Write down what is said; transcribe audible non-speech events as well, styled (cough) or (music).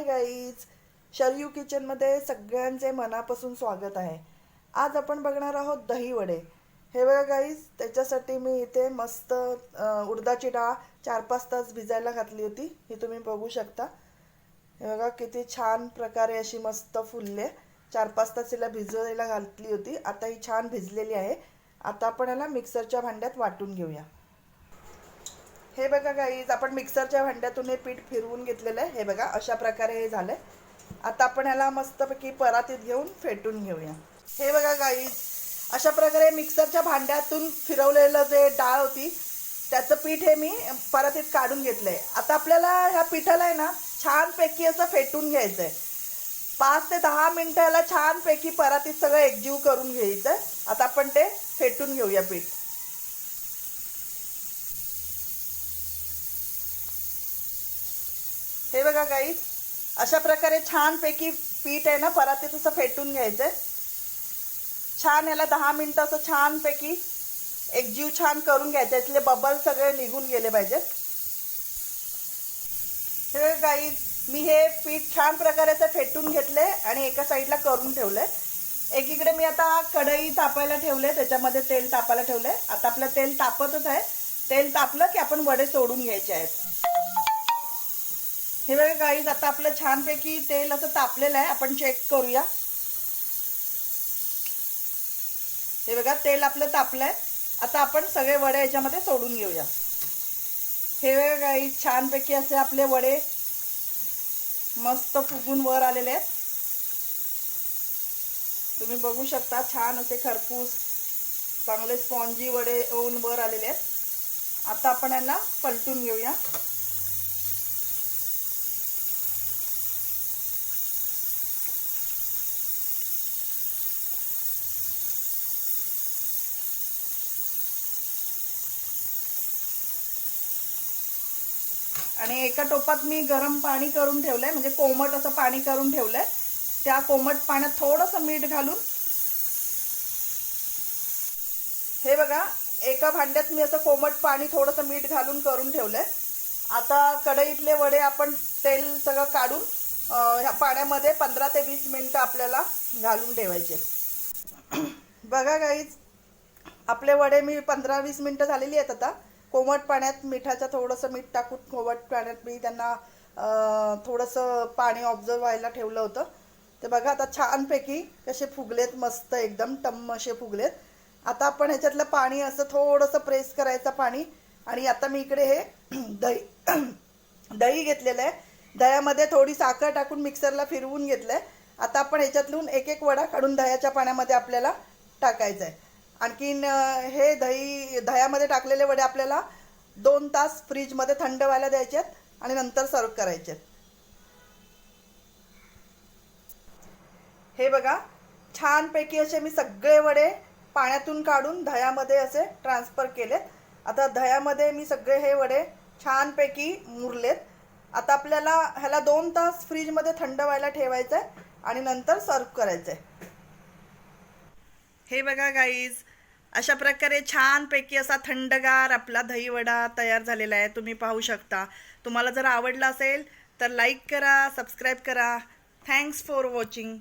Hi guys Sharayu किचनमध्ये सगळ्यांचे मनापासून स्वागत आहे. आज आपण बघणार आहोत दही वडे हे बघा गाईज त्याच्यासाठी मी इथे मस्त उडदाची डाळ चार पाच तास भिजायला घातली होती. ही तुम्ही बघू शकता. हे बघा किती छान प्रकारे अशी मस्त फुलले. चार पाच तास हिला भिजवायला घातली होती. आता ही छान भिजलेली आहे. आता आपण याला मिक्सरच्या भांड्यात वाटून घेऊया. हे बघा गाईज आपण मिक्सरच्या भांड्यातून हे पीठ फिरवून घेतलेलं आहे. हे बघा अशा प्रकारे हे झालं आहे आता आपण ह्याला मस्तपैकी परातीत घेऊन फेटून घेऊया. हे बघा गाईज अशा प्रकारे मिक्सरच्या भांड्यातून फिरवलेलं जे डाळ होती त्याचं पीठ हे मी परातीत काढून घेतलंय. आता आपल्याला ह्या पिठाला आहे ना छानपैकी असं फेटून घ्यायचं आहे पाच ते दहा मिनटं ह्याला छानपैकी परातीत सगळं एकजीव करून घ्यायचं आता आपण ते फेटून घेऊया पीठ. हे बघा गाई अशा प्रकारे छानपैकी पीठ आहे ना परातीत असं फेटून घ्यायचं छान याला दहा मिनिटं असं छानपैकी एकजीव छान करून घ्यायचे इथले बबल सगळे निघून गेले पाहिजेत हे बघा गाई मी हे पीठ छान प्रकारे असं फेटून घेतले आणि एका साईडला करून ठेवलंय. एकीकडे मी आता कढई तापायला ठेवले त्याच्यामध्ये तेल तापायला ठेवलंय. आता आपलं तेल तापतच आहे. तेल तापलं की आपण वडे सोडून घ्यायचे आहेत. हे बघा गाईज आता आपलं छानपैकी तेल असं तापलेलं आहे. आपण चेक करूया. हे बघा तेल आपलं तापलंय. आता आपण सगळे वडे याच्यामध्ये सोडून घेऊया. हे बघा गाईज छानपैकी असे आपले वडे मस्त फुगून वर आलेले आहेत. तुम्ही बघू शकता छान असे खरपूस चांगले स्पॉन्जी वडे होऊन वर आलेले आहेत. आता आपण यांना पलटून घेऊया. आणि एका टोपात मी गरम पाणी करून ठेवलंय म्हणजे कोमट असं पाणी करून ठेवलंय. त्या कोमट पाण्यात थोडंसं मीठ घालून हे बघा एका भांड्यात मी असं कोमट पाणी थोडंसं मीठ घालून करून ठेवलंय. आता कढईतले वडे आपण तेल सगळं काढून ह्या पाण्यामध्ये पंधरा ते वीस मिनिटं आपल्याला घालून ठेवायचे. (clears throat) बघा काहीच आपले वडे मी पंधरा वीस मिनटं झालेली आहेत आता. कोमट पाण्यात मिठाचं थोडंसं मीठ टाकून कोमट पाण्यात मी त्यांना थोडंसं पाणी ऑब्झर्व व्हायला ठेवलं होतं. ते बघा आता छानपैकी कसे फुगलेत मस्त एकदम टम्म असे फुगलेत. आता आपण ह्याच्यातलं पाणी असं थोडंसं प्रेस करायचं पाणी. आणि आता मी इकडे हे (clears throat) दही (clears throat) दही घेतलेलं आहे. दह्यामध्ये थोडी साखर टाकून मिक्सरला फिरवून घेतलं आहे आता आपण ह्याच्यातून एक एक वडा काढून दह्याच्या पाण्यामध्ये आपल्याला टाकायचं आहे आणखीन हे दही दह्यामध्ये टाकलेले वडे आपल्याला दोन तास फ्रीजमध्ये थंड व्हायला द्यायचे आहेत आणि नंतर सर्व करायचे आहेत हे बघा छानपैकी असे मी सगळे वडे पाण्यातून काढून दह्यामध्ये असे ट्रान्सफर केलेत. आता दह्यामध्ये मी सगळे हे वडे छानपैकी मुरलेत. आता आपल्याला ह्याला दोन तास फ्रीजमध्ये थंड व्हायला ठेवायचं आहे आणि नंतर सर्व करायचं आहे हे बघा गाईज अशा प्रकारे छानपैकी असा थंडगार आपला दहीवडा तयार झालेला आहे. तुम्ही पाहू शकता. तुम्हाला जर आवडला असेल तर लाईक करा सबस्क्राईब करा. Thanks for watching